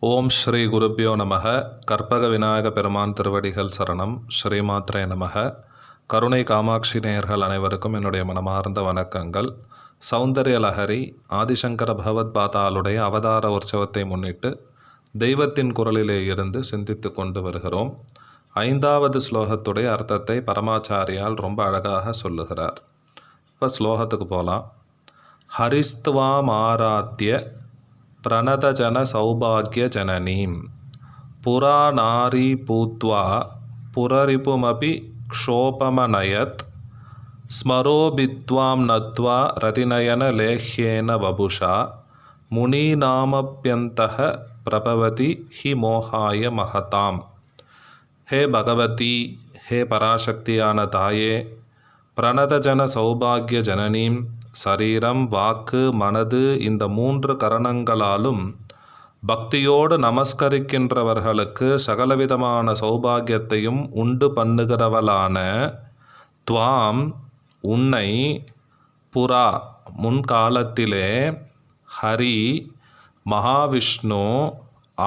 ஓம் ஸ்ரீ குருப்பியோ நமக. கற்பக விநாயக பெருமான் திருவடிகள் சரணம். ஸ்ரீமாத்ரே நமக. கருணை காமாட்சி நேயர்கள் அனைவருக்கும் என்னுடைய மனமார்ந்த வணக்கங்கள். சௌந்தர்ய லஹரி ஆதிசங்கர பகவத் பாதாளுடைய அவதார உற்சவத்தை முன்னிட்டு தெய்வத்தின் குரலிலே இருந்து சிந்தித்து கொண்டு வருகிறோம். ஐந்தாவது ஸ்லோகத்துடைய அர்த்தத்தை பரமாச்சாரியால் ரொம்ப அழகாக சொல்லுகிறார். இப்போ ஸ்லோகத்துக்கு போகலாம் ஹரிஸ்துவாம் प्रणतजनसौभाग्यजननीं पुरा नारी पूत्वा पुररिपुमपि क्षोपमनयत्। स्मरोभिद्वां नत्वा रतिनयनलेह्येन बभुषा। मुनीनामप्यन्तः प्रभवति हि मोहाय महतां हे भगवती हे पराशक्तियानताये प्रणतजनसौभाग्यजननीं சரீரம் வாக்கு மனது இந்த மூன்று கரணங்களாலும் பக்தியோடு நமஸ்கரிக்கின்றவர்களுக்கு சகலவிதமான சௌபாகியத்தையும் உண்டு பண்ணுகிறவளான துவாம் உன்னை புறா முன்காலத்திலே ஹரி மகாவிஷ்ணு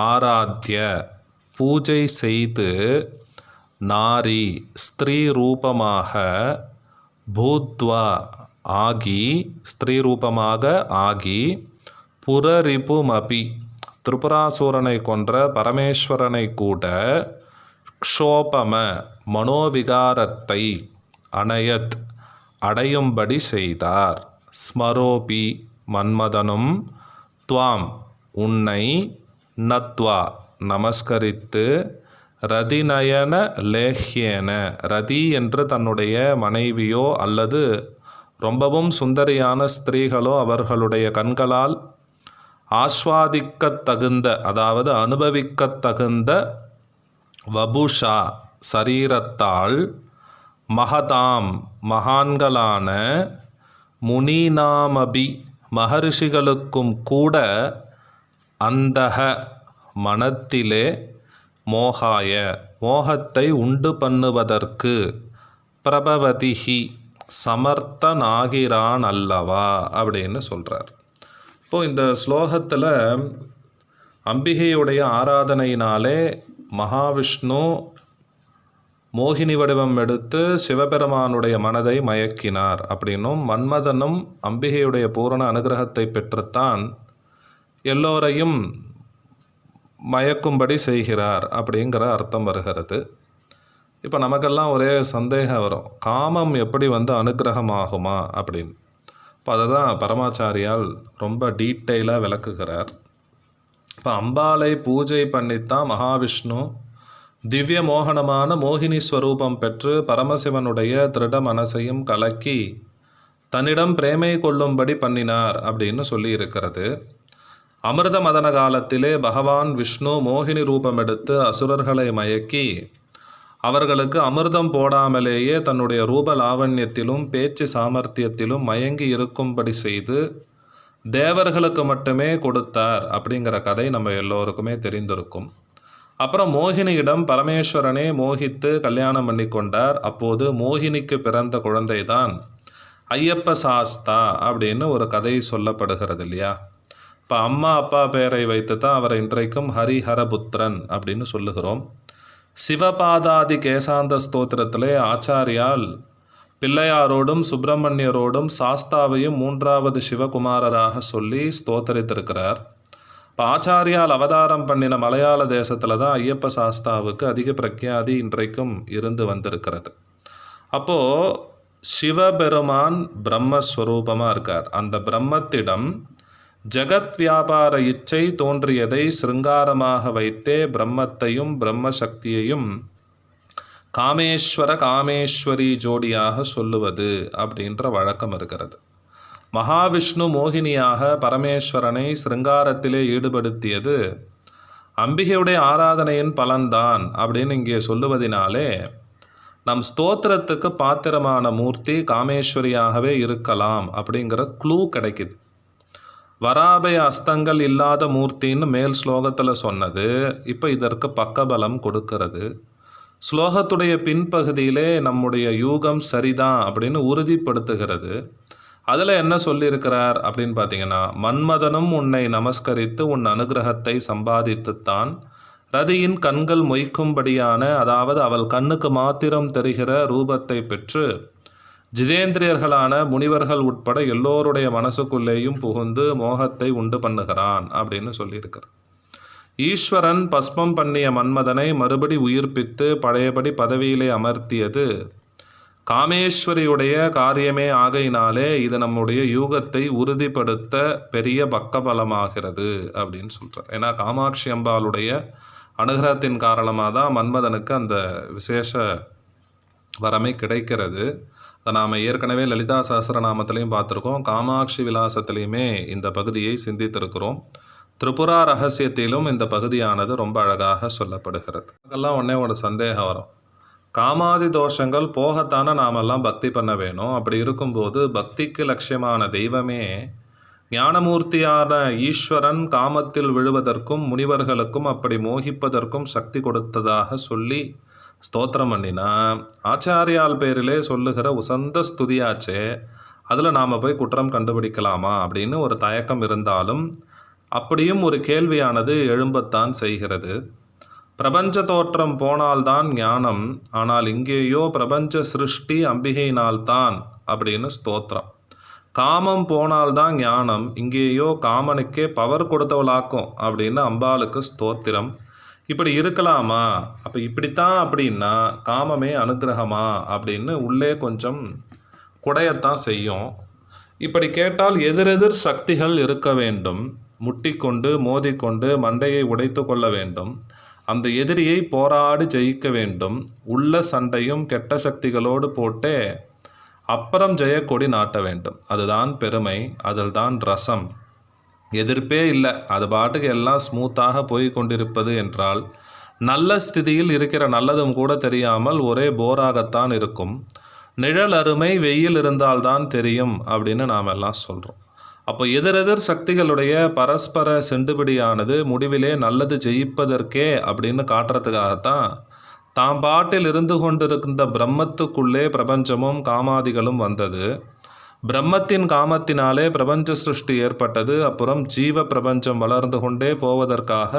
ஆராத்திய பூஜை செய்து நாரி ஸ்திரீ ரூபமாக பூத்வா ஆகி ஸ்திரீ ரூபமாக ஆகி புரரிபுமபி திரிபுராசூரனை கொன்ற பரமேஸ்வரனை கூட க்ஷோபம மனோவிகாரத்தை அணையத் அடையும்படி செய்தார். ஸ்மரோபி மன்மதனும் துவாம் உன்னை நத்வா நமஸ்கரித்து ரதிநயன லேஹ்யேன ரதி என்று தன்னுடைய மனைவியோ அல்லது ரொம்பவும் சுந்தரியான ஸ்திரீகளோ அவர்களுடைய கண்களால் ஆஸ்வாதிக்கத்தகுந்த அதாவது அனுபவிக்கத் தகுந்த வபுஷா சரீரத்தால் மகதாம் மகான்களான முனிநாமபி மகரிஷிகளுக்கும் கூட அந்தக மனத்திலே மோகாய மோகத்தை உண்டு பண்ணுவதற்கு பிரபவதிஹி சமர்த்தனாகிறான் அல்லவா அப்படின்னு சொல்கிறார் இப்போது இந்த ஸ்லோகத்தில் அம்பிகையுடைய ஆராதனையினாலே மகாவிஷ்ணு மோகினி வடிவம் எடுத்து சிவபெருமானுடைய மனதை மயக்கினார் அப்படின்னும் மன்மதனும் அம்பிகையுடைய பூரண அனுகிரகத்தை பெற்றுத்தான் எல்லோரையும் மயக்கும்படி செய்கிறார் அப்படிங்கிற அர்த்தம் வருகிறது. இப்போ நமக்கெல்லாம் ஒரே சந்தேகம் வரும். காமம் எப்படி வந்து அனுகிரகமாகுமா அப்படின்னு. இப்போ அதை தான் பரமாச்சாரியால் ரொம்ப டீட்டெயிலாக விளக்குகிறார். இப்போ அம்பாலை பூஜை பண்ணித்தான் மகாவிஷ்ணு திவ்ய மோகனமான மோகினி ஸ்வரூபம் பெற்று பரமசிவனுடைய திருட மனசையும் கலக்கி தன்னிடம் பிரேமை கொள்ளும்படி பண்ணினார் அப்படின்னு சொல்லியிருக்கிறது அமிர்த மதன காலத்திலே பகவான் விஷ்ணு மோகினி ரூபம் எடுத்து அசுரர்களை மயக்கி அவர்களுக்கு அமிர்தம் போடாமலேயே தன்னுடைய ரூப லாவண்யத்திலும் பேச்சு சாமர்த்தியத்திலும் மயங்கி இருக்கும்படி செய்து தேவர்களுக்கு மட்டுமே கொடுத்தார் அப்படிங்கிற கதை நம்ம எல்லோருக்குமே தெரிந்திருக்கும். அப்புறம் மோகினியிடம் பரமேஸ்வரனே மோகித்து கல்யாணம் பண்ணி கொண்டார் அப்போது மோகினிக்கு பிறந்த குழந்தைதான் ஐயப்ப சாஸ்தா அப்படின்னு ஒரு கதை சொல்லப்படுகிறது இல்லையா? இப்போ அம்மா அப்பா பெயரை வைத்து தான் அவர் இன்றைக்கும் ஹரிஹரபுத்திரன் அப்படின்னு சொல்லுகிறோம். சிவபாதாதி கேசாந்த ஸ்தோத்திரத்திலே ஆச்சாரியால் பிள்ளையாரோடும் சுப்பிரமணியரோடும் சாஸ்தாவையும் மூன்றாவது சிவகுமாரராக சொல்லி ஸ்தோத்தரித்திருக்கிறார். இப்போ ஆச்சாரியால் அவதாரம் பண்ணின மலையாள தேசத்தில் தான் ஐயப்ப சாஸ்தாவுக்கு அதிக பிரக்யாதி இன்றைக்கும் இருந்து வந்திருக்கிறது. அப்போது சிவபெருமான் பிரம்மஸ்வரூபமாக இருக்கார். அந்த பிரம்மத்திடம் ஜகத் வியாபார இச்சை தோன்றியதை சிருங்காரமாக வைத்தே பிரம்மத்தையும் பிரம்மசக்தியையும் காமேஸ்வர காமேஸ்வரி ஜோடியாக சொல்லுவது அப்படின்ற வழக்கம் இருக்கிறது. மகாவிஷ்ணு மோகினியாக பரமேஸ்வரனை சிருங்காரத்திலே ஈடுபடுத்தியது அம்பிகையுடைய ஆராதனையின் பலன்தான் அப்படின்னு இங்கே சொல்லுவதினாலே நம் ஸ்தோத்திரத்துக்கு பாத்திரமான மூர்த்தி காமேஸ்வரியாகவே இருக்கலாம் அப்படிங்கிற க்ளூ கிடைக்குது. வராபய அஸ்தங்கள் இல்லாத மூர்த்தின்னு மேல் ஸ்லோகத்தில் சொன்னது இப்போ இதற்கு பக்கபலம் கொடுக்கிறது. ஸ்லோகத்துடைய பின்பகுதியிலே நம்முடைய யூகம் சரிதான் அப்படின்னு உறுதிப்படுத்துகிறது. அதில் என்ன சொல்லியிருக்கிறார் அப்படின்னு பார்த்தீங்கன்னா மன்மதனும் உன்னை நமஸ்கரித்து உன் அனுகிரகத்தை சம்பாதித்துத்தான் ரதியின் கண்கள் மொய்க்கும்படியான அதாவது அவள் கண்ணுக்கு மாத்திரம் தெரிகிற ரூபத்தை பெற்று ஜிதேந்திரியர்களான முனிவர்கள் உட்பட எல்லோருடைய மனசுக்குள்ளேயும் புகுந்து மோகத்தை உண்டு பண்ணுகிறான் அப்படின்னு சொல்லியிருக்கிறார் ஈஸ்வரன் பஸ்மம் பண்ணிய மன்மதனை மறுபடி உயிர்ப்பித்து பழையபடி பதவியிலே அமர்த்தியது. காமேஸ்வரியுடைய காரியமே ஆகையினாலே இது நம்முடைய யூகத்தை உறுதிப்படுத்த பெரிய பக்கபலமாகிறது அப்படின்னு சொல்கிறார் ஏன்னா காமாட்சி அம்பாளுடைய அனுகிரகத்தின் காரணமாக தான் மன்மதனுக்கு அந்த விசேஷ வரமே கிடைக்கிறது. அதை நாம் ஏற்கனவே லலிதா சஹஸ்ரநாமத்திலையும் பார்த்துருக்கோம். காமாட்சி விலாசத்திலையுமே இந்த பகுதியை சிந்தித்திருக்கிறோம். திரிபுரா ரகசியத்திலும் இந்த பகுதியானது ரொம்ப அழகாக சொல்லப்படுகிறது. அதெல்லாம் ஒன்றே ஒரு சந்தேகம் வரும். காமாதி தோஷங்கள் போகத்தானே நாமெல்லாம் பக்தி பண்ண வேணும். அப்படி இருக்கும்போது பக்திக்கு லட்சியமான தெய்வமே ஞானமூர்த்தியான ஈஸ்வரன் காமத்தில் விழுவதற்கும் முனிவர்களுக்கும் அப்படி மோகிப்பதற்கும் சக்தி கொடுத்ததாக சொல்லி ஸ்தோத்திரம் பண்ணினா ஆச்சாரியால் பேரிலே சொல்லுகிற உசந்த ஸ்துதியாச்சே அதில் நாம் போய் குற்றம் கண்டுபிடிக்கலாமா அப்படின்னு ஒரு தயக்கம் இருந்தாலும் அப்படியும் ஒரு கேள்வியானது எழும்பத்தான் செய்கிறது. பிரபஞ்ச தோற்றம் போனால்தான் ஞானம் ஆனால் இங்கேயோ பிரபஞ்ச சிருஷ்டி அம்பிகையினால்தான் அப்படின்னு ஸ்தோத்திரம். காமம் போனால்தான் ஞானம் இங்கேயோ காமனுக்கே பவர் கொடுத்தவளாக்கும் அப்படின்னு அம்பாளுக்கு ஸ்தோத்திரம். இப்படி இருக்கலாமா? அப்போ இப்படித்தான் அப்படின்னா காமமே அனுக்கிரகமா? அப்படின்னு உள்ளே கொஞ்சம் குடையத்தான் செய்யும். இப்படி கேட்டால் எதிரெதிர் சக்திகள் இருக்க வேண்டும். முட்டிக்கொண்டு மோதிக்கொண்டு மண்டையை உடைத்து கொள்ள வேண்டும். அந்த எதிரியை போராடி ஜெயிக்க வேண்டும். உள்ள சண்டையும் கெட்ட சக்திகளோடு போட்டே அப்புறம் ஜெயக்கொடி நாட்ட வேண்டும். அதுதான் பெருமை அதில்தான் ரசம். எதிர்ப்பே இல்லை. அது பாட்டுக்கு எல்லாம் ஸ்மூத்தாக போய் கொண்டிருப்பது என்றால் நல்ல ஸ்திதியில் இருக்கிற நல்லதும் கூட தெரியாமல் ஒரே போராகத்தான் இருக்கும். நிழல் அருமை வெயில் இருந்தால்தான் தெரியும் அப்படின்னு நாம் எல்லாம் சொல்கிறோம் அப்போ எதிரெதிர் சக்திகளுடைய பரஸ்பர செண்டுபிடியானது முடிவிலே நல்லது ஜெயிப்பதற்கே அப்படின்னு காட்டுறதுக்காகத்தான் தாம் பாட்டில் இருந்து கொண்டிருக்கின்ற பிரம்மத்துக்குள்ளே பிரபஞ்சமும் காமாதிகளும் வந்தது. பிரம்மத்தின் காமத்தினாலே பிரபஞ்ச சிருஷ்டி ஏற்பட்டது. அப்புறம் ஜீவ பிரபஞ்சம் வளர்ந்து கொண்டே போவதற்காக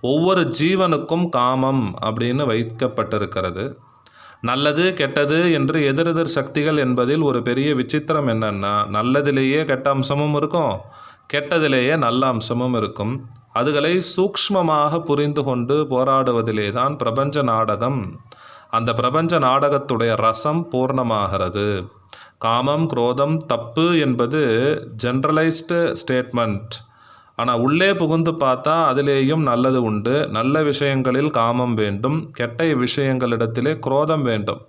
ஒவ்வொரு ஜீவனுக்கும் காமம் அப்படின்னு வைக்கப்பட்டிருக்கிறது. நல்லது கெட்டது என்று எதிரெதிர் சக்திகள் என்பதில் ஒரு பெரிய விசித்திரம் என்னன்னா நல்லதிலேயே கெட்ட அம்சமும் இருக்கும் கெட்டதிலேயே நல்ல அம்சமும் இருக்கும். அதுகளை சூக்ஷ்மமாக புரிந்து கொண்டு போராடுவதிலே தான் பிரபஞ்ச நாடகம். அந்த பிரபஞ்ச நாடகத்துடைய ரசம் பூர்ணமாகிறது. காமம் குரோதம் தப்பு என்பது ஜென்ரலைஸ்டு ஸ்டேட்மெண்ட் ஆனால் உள்ளே புகுந்து பார்த்தா அதிலேயும் நல்லது உண்டு. நல்ல விஷயங்களில் காமம் வேண்டும். கெட்ட விஷயங்களிடத்திலே குரோதம் வேண்டும்.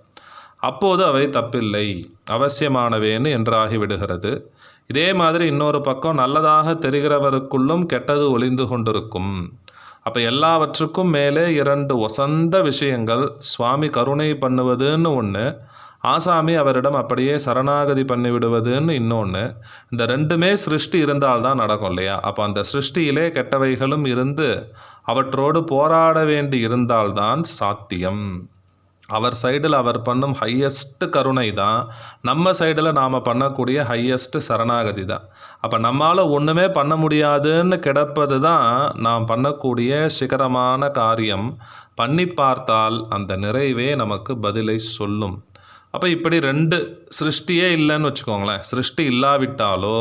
அப்போது அவை தப்பில்லை. அவசியமானவேன்னு என்றாகிவிடுகிறது இதே மாதிரி இன்னொரு பக்கம் நல்லதாக தெரிகிறவருக்குள்ளும் கெட்டது ஒளிந்து கொண்டிருக்கும். அப்போ எல்லாவற்றுக்கும் மேலே இரண்டு ஒசந்த விஷயங்கள் சுவாமி கருணை பண்ணுவதுன்னு ஒன்று ஆசாமி அவரிடம் அப்படியே சரணாகதி பண்ணிவிடுவதுன்னு இன்னொன்று இந்த ரெண்டுமே சிருஷ்டி இருந்தால்தான் நடக்கும் இல்லையா? அப்போ அந்த சிருஷ்டியிலே கெட்டவைகளும் இருந்து அவற்றோடு போராட வேண்டி இருந்தால்தான் சாத்தியம். அவர் சைடில் அவர் பண்ணும் ஹையஸ்ட் கருணை தான் நம்ம சைடில் நாம் பண்ணக்கூடிய ஹையஸ்ட் சரணாகதி தான் அப்போ நம்மால் ஒன்றுமே பண்ண முடியாதுன்னு கிடப்பது தான் நாம் பண்ணக்கூடிய சிகரமான காரியம். பண்ணி பார்த்தால் அந்த நிறைவே நமக்கு பதிலை சொல்லும். அப்போ இப்படி ரெண்டு சிருஷ்டியே இல்லைன்னு வச்சுக்கோங்களேன். சிருஷ்டி இல்லாவிட்டாலோ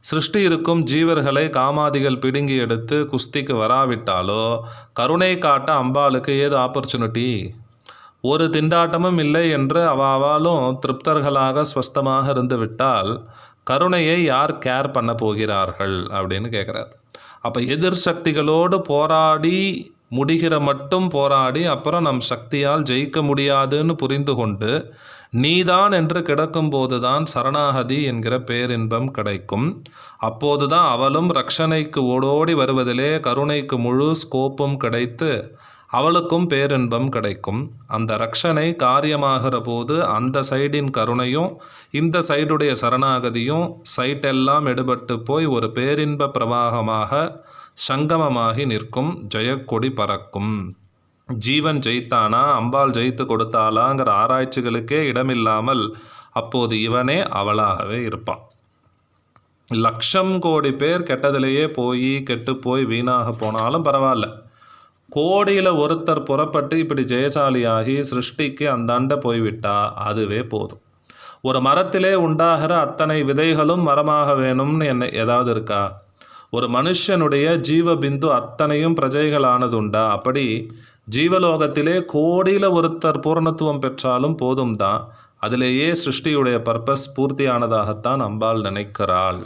சிருஷ்டி இருக்கும் ஜீவர்களை காமாதிகள் பிடுங்கி எடுத்து குஸ்திக்கு வராவிட்டாலோ கருணை காட்ட அம்பாளுக்கு ஏது ஆப்பர்ச்சுனிட்டி ஒரு திண்டாட்டமும் இல்லை என்று அவாவாலும் திருப்தர்களாக ஸ்வஸ்தமாக இருந்து விட்டால் கருணையை யார் கேர் பண்ண போகிறார்கள் அப்படின்னு கேட்குறார் அப்போ எதிர் சக்திகளோடு போராடி முடிகிற மட்டும் போராடி அப்புறம் நம் சக்தியால் ஜெயிக்க முடியாதுன்னு புரிந்து கொண்டு நீதான் என்று கிடக்கும்போது தான் சரணாகதி என்கிற பேரின்பம் கிடைக்கும். அப்போது தான் அவளும் ரக்ஷணைக்கு ஓடோடி வருவதிலே கருணைக்கு முழு ஸ்கோப்பும் கிடைத்து அவளுக்கும் பேரின்பம் கிடைக்கும். அந்த ரக்ஷனை காரியமாகிற போது அந்த சைடின் கருணையும் இந்த சைடுடைய சரணாகதியும் சைட்டெல்லாம் எடுபட்டு போய் ஒரு பேரின்ப பிரவாகமாக சங்கமமாகி நிற்கும். ஜெயக்கொடி பறக்கும். ஜீவன் ஜெயித்தானா? அம்பாள் ஜெயித்து கொடுத்தாளாங்கிற ஆராய்ச்சிகளுக்கே இடமில்லாமல் அப்போது இவனே அவளாகவே இருப்பான். லட்சம் கோடி பேர் கெட்டதிலேயே போய் கெட்டு போய் வீணாக போனாலும் பரவாயில்ல. கோடியில் ஒருத்தர் புறப்பட்டு இப்படி ஜெயசாலியாகி சிருஷ்டிக்கு அந்தாண்ட போய்விட்டா? அதுவே போதும். ஒரு மரத்திலே உண்டாகிற அத்தனை விதைகளும் மரமாக வேணும்னு என்ன ஏதாவது இருக்கா? ஒரு மனுஷனுடைய ஜீவபிந்து அத்தனையும் பிரஜைகளானது உண்டா அப்படி ஜீவலோகத்திலே கோடியில் ஒருத்தர் பூரணத்துவம் பெற்றாலும் போதும் தான் அதிலேயே சிருஷ்டியுடைய பர்பஸ் பூர்த்தியானதாகத்தான் அம்பாள் நினைக்கிறாள்.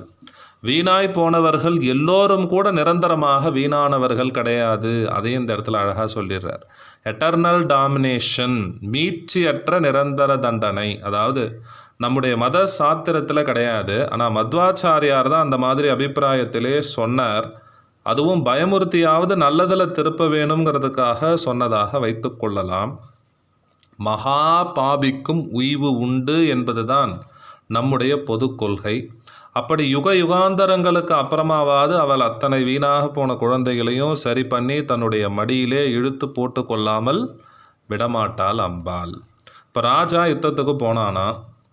வீணாய் போனவர்கள் எல்லோரும் கூட நிரந்தரமாக வீணானவர்கள் கிடையாது. அதையும் இந்த இடத்துல அழகாக சொல்லிடுறார். எட்டர்னல் டாமினேஷன் மீட்சியற்ற நிரந்தர தண்டனை. அதாவது நம்முடைய மத சாத்திரத்தில் கிடையாது. ஆனால் மத்வாச்சாரியார் தான் அந்த மாதிரி அபிப்பிராயத்திலே சொன்னார். அதுவும் பயமுறுத்தியாவது நல்லதில் திருப்ப வேணுங்கிறதுக்காக சொன்னதாக வைத்து கொள்ளலாம். மகா பாபிக்கும் உய்வு உண்டு என்பதுதான் நம்முடைய பொது கொள்கை. அப்படி யுக யுகாந்தரங்களுக்கு அப்புறமாவது அவள் அத்தனை வீணாக போன குழந்தைகளையும் சரி பண்ணி தன்னுடைய மடியிலே இழுத்து போட்டு கொள்ளாமல் விடமாட்டாள் அம்பாள். இப்போ ராஜா யுத்தத்துக்கு போனானா?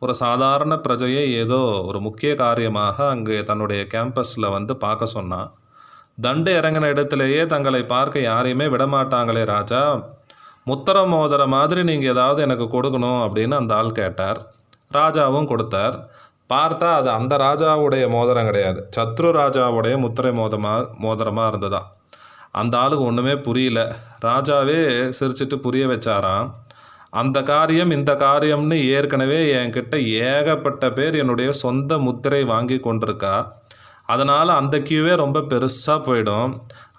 ஒரு சாதாரண பிரஜையை ஏதோ ஒரு முக்கிய காரியமாக அங்கே தன்னுடைய கேம்பஸில் வந்து பார்க்க சொன்னான் தண்டு இறங்கின இடத்திலேயே தங்களை பார்க்க யாரையுமே விடமாட்டாங்களே ராஜா. முத்திர மோதிர மாதிரி நீங்கள் ஏதாவது எனக்கு கொடுக்கணும் அப்படின்னு அந்த ஆள் கேட்டார். ராஜாவும் கொடுத்தார். பார்த்தா அது அந்த ராஜாவுடைய மோதிரம் கிடையாது. சத்ரு ராஜாவுடைய முத்திரை மோதமாக மோதிரமாக இருந்ததா? அந்த ஆளுக்கு ஒன்றுமே புரியல. ராஜாவே சிரிச்சிட்டு புரிய வச்சாராம் அந்த காரியம் இந்த காரியம்னு ஏற்கனவே என்கிட்ட ஏகப்பட்ட பேர் என்னுடைய சொந்த முத்திரை வாங்கி கொண்டிருக்கா. அதனால் அந்த கியூவே ரொம்ப பெருசாக போயிடும்.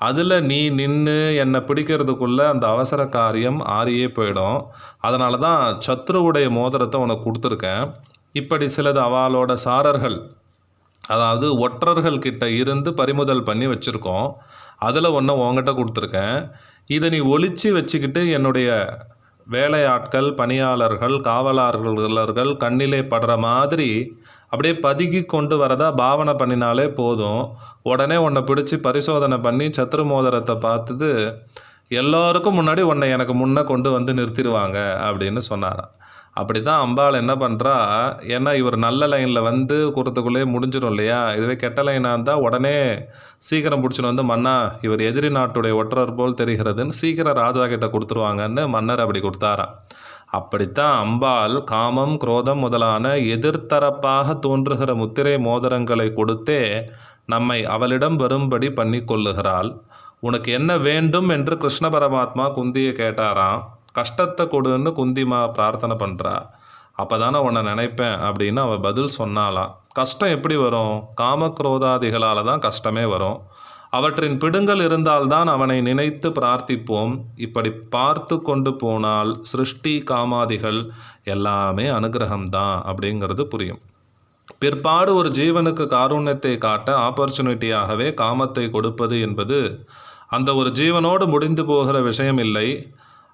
அதில் நீ நின்று என்னை பிடிக்கிறதுக்குள்ளே அந்த அவசர காரியம் ஆறியே போயிடும். அதனால தான் சத்ருவுடைய மோதிரத்தை உனக்கு கொடுத்துருக்கேன். இப்படி சிலது அவளோட சாரர்கள் அதாவது ஒற்றர்கள் கிட்ட இருந்து பறிமுதல் பண்ணி வச்சுருக்கோம். அதில் ஒன்று உங்ககிட்ட கொடுத்துருக்கேன். இதை நீ ஒழிச்சு வச்சுக்கிட்டு என்னுடைய வேலையாட்கள் பணியாளர்கள் காவலாளர்கள் கண்ணிலே படுற மாதிரி அப்படியே பதுக்கி கொண்டு வரதா பாவனை பண்ணினாலே போதும். உடனே உன்னை பிடிச்சி பரிசோதனை பண்ணி சத்ரு மோதிரத்தை பார்த்துட்டு எல்லாருக்கும் முன்னாடி உன்னை எனக்கு முன்னே கொண்டு வந்து நிறுத்திடுவாங்க அப்படின்னு சொன்னாராம். அப்படி தான் அம்பாள் என்ன பண்ணுறா ஏன்னா இவர் நல்ல லைனில் வந்து கூறத்துக்குள்ளே முடிஞ்சிடும் இல்லையா? இதுவே கெட்ட லைனாக இருந்தால் உடனே சீக்கிரம் பிடிச்சின்னு வந்து மன்னா இவர் எதிரி நாட்டுடைய ஒற்றர் போல் தெரிகிறதுன்னு சீக்கிரம் ராஜா கிட்ட கொடுத்துருவாங்கன்னு மன்னர் அப்படி கொடுத்தாராம். அப்படித்தான் அம்பாள் காமம் குரோதம் முதலான எதிர்த்தரப்பாக தோன்றுகிற முத்திரை மோதிரங்களை கொடுத்தே நம்மை அவளிடம் வரும்படி பண்ணி கொள்ளுகிறாள் உனக்கு என்ன வேண்டும்? என்று கிருஷ்ண பரமாத்மா குந்தியை கேட்டாராம். கஷ்டத்தை கொடுன்னு குந்திமா பிரார்த்தனை பண்ணுறா அப்போ தானே உன்னை நினைப்பேன் அப்படின்னு அவள் பதில் சொன்னாலாம் கஷ்டம் எப்படி வரும்? காமக்ரோதாதிகளால் தான் கஷ்டமே வரும். அவற்றின் பிடுங்கள் இருந்தால்தான் அவனை நினைத்து பிரார்த்திப்போம். இப்படி பார்த்து கொண்டு போனால் சிருஷ்டி காமாதிகள் எல்லாமே அனுகிரகம்தான் அப்படிங்கிறது புரியும். பிற்பாடு ஒரு ஜீவனுக்கு காருண்யத்தை காட்ட ஆப்பர்ச்சுனிட்டியாகவே காமத்தை கொடுப்பது என்பது அந்த ஒரு ஜீவனோடு முடிந்து போகிற விஷயம் இல்லை.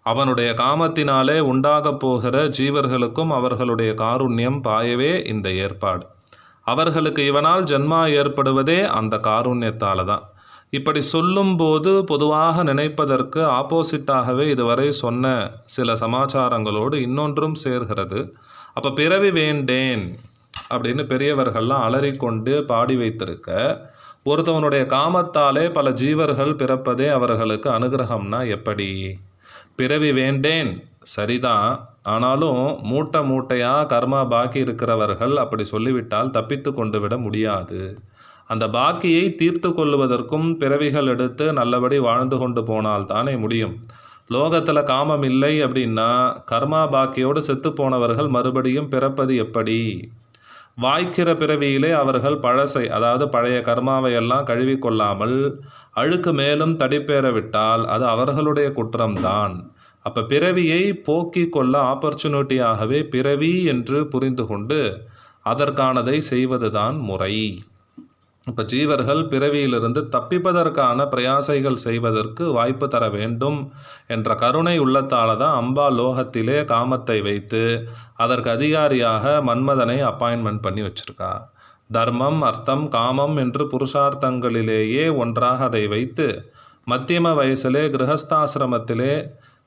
அவனுடைய காமத்தினாலே உண்டாகப் போகிற ஜீவர்களுக்கும் அவர்களுடைய காருண்யம் பாயவே இந்த ஏற்பாடு. அவர்களுக்கு இவனால் ஜென்மா ஏற்படுவதே அந்த காருண்யத்தால் தான் இப்படி சொல்லும்போது பொதுவாக நினைப்பதற்கு ஆப்போசிட்டாகவே இதுவரை சொன்ன சில சமாச்சாரங்களோடு இன்னொன்றும் சேர்கிறது. அப்போ பிறவி வேண்டேன் அப்படின்னு பெரியவர்கள்லாம் அலறிக்கொண்டு பாடி வைத்திருக்க ஒருத்தவனுடைய காமத்தாலே பல ஜீவர்கள் பிறப்பதே அவர்களுக்கு அனுகிரகம்னா எப்படி? பிறவி வேண்டேன். சரிதான் ஆனாலும் மூட்டை மூட்டையாக கர்மா பாக்கி இருக்கிறவர்கள் அப்படி சொல்லிவிட்டால் தப்பித்து கொண்டு விட முடியாது. அந்த பாக்கியை தீர்த்து கொள்வதற்கும் பிறவிகள் எடுத்து நல்லபடி வாழ்ந்து கொண்டு போனால் தானே முடியும். லோகத்தில் காமம் இல்லை அப்படின்னா கர்மா பாக்கியோடு செத்து போனவர்கள் மறுபடியும் பிறப்பது எப்படி? வாய்க்கிற பிறவியிலே அவர்கள் பழசை அதாவது பழைய கர்மாவை எல்லாம் கழுவி கொள்ளாமல் அழுக்கு மேலும் தடிப்பேற விட்டால் அது அவர்களுடைய குற்றம்தான். அப்போ பிறவியை போக்கி கொள்ள ஆப்பர்ச்சுனிட்டியாகவே பிறவி என்று புரிந்து கொண்டு அதற்கானதை செய்வதுதான் முறை. இப்போ ஜீவர்கள் பிறவியிலிருந்து தப்பிப்பதற்கான பிரயாசைகள் செய்வதற்கு வாய்ப்பு தர வேண்டும் என்ற கருணை உள்ளத்தால் தான் அம்பா லோகத்திலே காமத்தை வைத்து அதற்கு அதிகாரியாக மன்மதனை அப்பாயின்மெண்ட் பண்ணி வச்சுருக்கா. தர்மம் அர்த்தம் காமம் என்று புருஷார்த்தங்களிலேயே ஒன்றாக அதை வைத்து மத்தியம வயசிலே கிரகஸ்தாசிரமத்திலே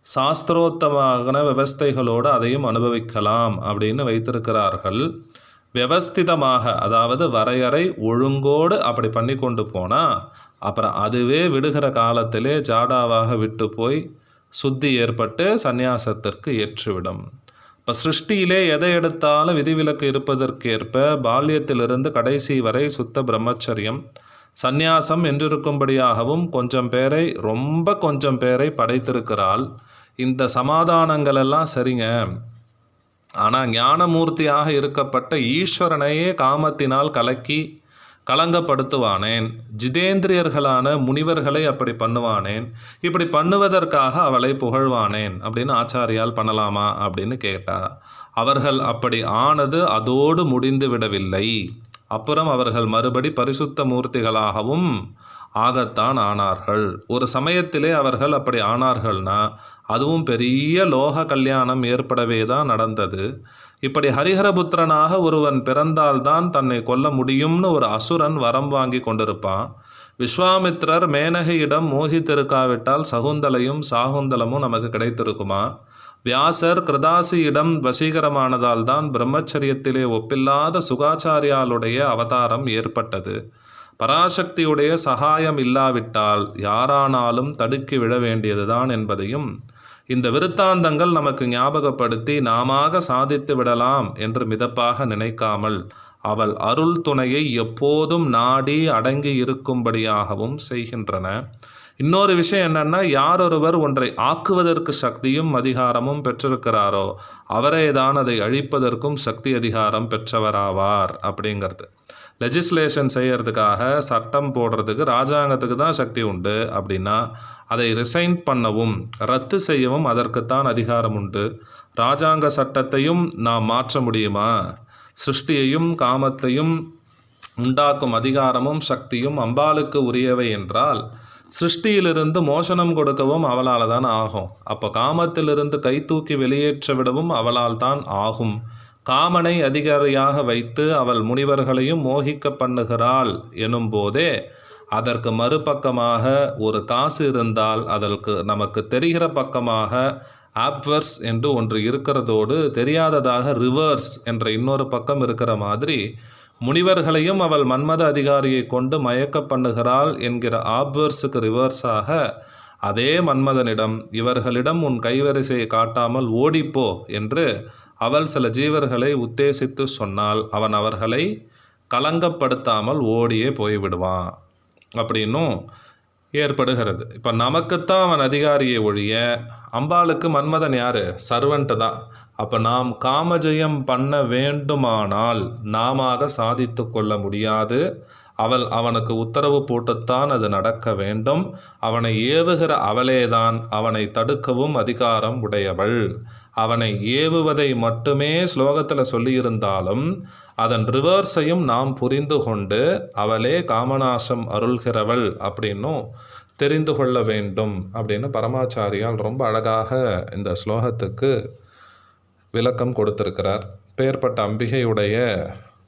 சாஸ்திரோத்தமான விவஸ்தைகளோடு அதையும் அனுபவிக்கலாம் அப்படின்னு வைத்திருக்கிறார்கள். விவஸ்திதமாக அதாவது வரையறை ஒழுங்கோடு அப்படி பண்ணி கொண்டு போனால் அப்புறம் அதுவே விடுகிற காலத்திலே ஜாடாவாக விட்டு போய் சுத்தி ஏற்பட்டு சந்நியாசத்திற்கு ஏற்றுவிடும். இப்போ சிருஷ்டியிலே எதை எடுத்தாலும் விதிவிலக்கு இருப்பதற்கேற்ப பால்யத்திலிருந்து கடைசி வரை சுத்த பிரம்மச்சரியம் சந்நியாசம் என்றிருக்கும்படியாகவும் கொஞ்சம் பேரை ரொம்ப கொஞ்சம் பேரை படைத்திருக்கிறாள். இந்த சமாதானங்கள் எல்லாம் சரிங்க. ஆனால் ஞானமூர்த்தியாக இருக்கப்பட்ட ஈஸ்வரனையே காமத்தினால் கலக்கி கலங்கப்படுத்துவானேன். ஜிதேந்திரியர்களான முனிவர்களை அப்படி பண்ணுவானேன். இப்படி பண்ணுவதற்காக அவளை புகழ்வானேன். அப்படின்னு ஆச்சாரியால் பண்ணலாமா அப்படின்னு கேட்டார் அவர்கள் அப்படி ஆனது அதோடு முடிந்து விடவில்லை. அப்புறம் அவர்கள் மறுபடி பரிசுத்த மூர்த்திகளாகவும் ஆகத்தான் ஆனார்கள். ஒரு சமயத்திலே அவர்கள் அப்படி ஆனார்கள்னா அதுவும் பெரிய லோக கல்யாணம் ஏற்படவே தான் நடந்தது. இப்படி ஹரிஹரபுத்திரனாக ஒருவன் பிறந்தால்தான் தன்னை கொல்ல முடியும்னு ஒரு அசுரன் வரம் வாங்கி கொண்டிருப்பான். விஸ்வாமித்ரர் மேனகையிடம் மோகித்திருக்காவிட்டால் சகுந்தலையும் சாகுந்தலமும் நமக்கு கிடைத்திருக்குமா? வியாசர் கிருதாசியிடம் வசீகரமானதால் தான் பிரம்மச்சரியத்திலே ஒப்பில்லாத சுகாச்சாரியாளுடைய அவதாரம் ஏற்பட்டது. பராசக்தியுடைய சகாயம் இல்லாவிட்டால் யாரானாலும் தடுக்கி விட வேண்டியதுதான் என்பதையும் இந்த விருத்தாந்தங்கள் நமக்கு ஞாபகப்படுத்தி நாமாக சாதித்து விடலாம் என்று மிதப்பாக நினைக்காமல் அவள் அருள் துணையை எப்போதும் நாடி அடங்கி இருக்கும்படியாகவும் செய்கின்றன. இன்னொரு விஷயம் என்னென்னா யாரொருவர் ஒன்றை ஆக்குவதற்கு சக்தியும் அதிகாரமும் பெற்றிருக்கிறாரோ அவரே தான் அதை அழிப்பதற்கும் சக்தி அதிகாரம் பெற்றவராவார் அப்படிங்கிறது. லெஜிஸ்லேஷன் செய்கிறதுக்காக சட்டம் போடுறதுக்கு ராஜாங்கத்துக்கு தான் சக்தி உண்டு அப்படின்னா அதை ரிசைன் பண்ணவும் ரத்து செய்யவும் அதற்குத்தான் அதிகாரம் உண்டு. ராஜாங்க சட்டத்தையும் நாம் மாற்ற முடியுமா? சிருஷ்டியையும் காமத்தையும் உண்டாக்கும் அதிகாரமும் சக்தியும் அம்பாளுக்கு உரியவை என்றால் சிருஷ்டியிலிருந்து மோசனம் கொடுக்கவும் அவளால் தான் ஆகும். அப்போ காமத்திலிருந்து கை தூக்கி வெளியேற்ற விடவும் அவளால் தான் ஆகும். காமனை அதிகாரியாக வைத்து அவள் முனிவர்களையும் மோகிக்க பண்ணுகிறாள் எனும்போதே அதற்கு மறுபக்கமாக ஒரு காசு இருந்தால் அதற்கு நமக்கு தெரிகிற பக்கமாக ஆப்வர்ஸ் என்று ஒன்று இருக்கிறதோடு தெரியாததாக ரிவர்ஸ் என்ற இன்னொரு பக்கம் இருக்கிற மாதிரி முனிவர்களையும் அவள் மன்மத அதிகாரியை கொண்டு மயக்க பண்ணுகிறாள் என்கிற ஆப்வர்ஸுக்கு ரிவர்ஸாக அதே மன்மதனிடம் இவர்களிடம் உன் கைவரிசையை காட்டாமல் ஓடிப்போ என்று அவள் சில ஜீவர்களை உத்தேசித்து சொன்னால் அவன் அவர்களை கலங்கப்படுத்தாமல் ஓடியே போய்விடுவான் அப்படின்னும் ஏற்படுகிறது. இப்போ நமக்குத்தான் அவன் அதிகாரியை ஒழிய அம்பாளுக்கு மன்மதன் யார்? சர்வன்ட்டு தான். அப்போ நாம் காமஜெயம் பண்ண வேண்டுமானால் நாமாக சாதித்து கொள்ள முடியாது. அவள் அவனுக்கு உத்தரவு போட்டுத்தான் அது நடக்க வேண்டும். அவனை ஏவுகிற அவளேதான் அவனை தடுக்கவும் அதிகாரம் உடையவள். அவனை ஏவுவதை மட்டுமே ஸ்லோகத்தில் சொல்லியிருந்தாலும் அதன் ரிவர்ஸையும் நாம் புரிந்து கொண்டு அவளே காமநாசம் அருள்கிறவள் அப்படின்னும் தெரிந்து கொள்ள வேண்டும் அப்படின்னு பரமாச்சாரியால் ரொம்ப அழகாக இந்த ஸ்லோகத்துக்கு விளக்கம் கொடுத்திருக்கிறார். பேர்பட்ட அம்பிகையுடைய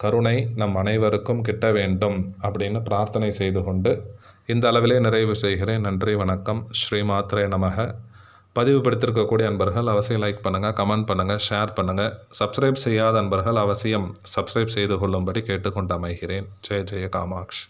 கருணை நம் அனைவருக்கும் கிட்ட வேண்டும் அப்படின்னு பிரார்த்தனை செய்து கொண்டு இந்த அளவிலே நிறைவு செய்கிறேன். நன்றி வணக்கம். ஸ்ரீ மாத்ரே நமக. பதிவு படுத்திருக்கக்கூடிய அன்பர்கள் அவசியம் லைக் பண்ணுங்கள் கமெண்ட் பண்ணுங்கள் ஷேர் பண்ணுங்கள் சப்ஸ்கிரைப் செய்யாத அன்பர்கள் அவசியம் சப்ஸ்கிரைப் செய்து கொள்ளும்படி கேட்டுக்கொண்டு அமைகிறேன். ஜெய ஜெய காமாட்சி.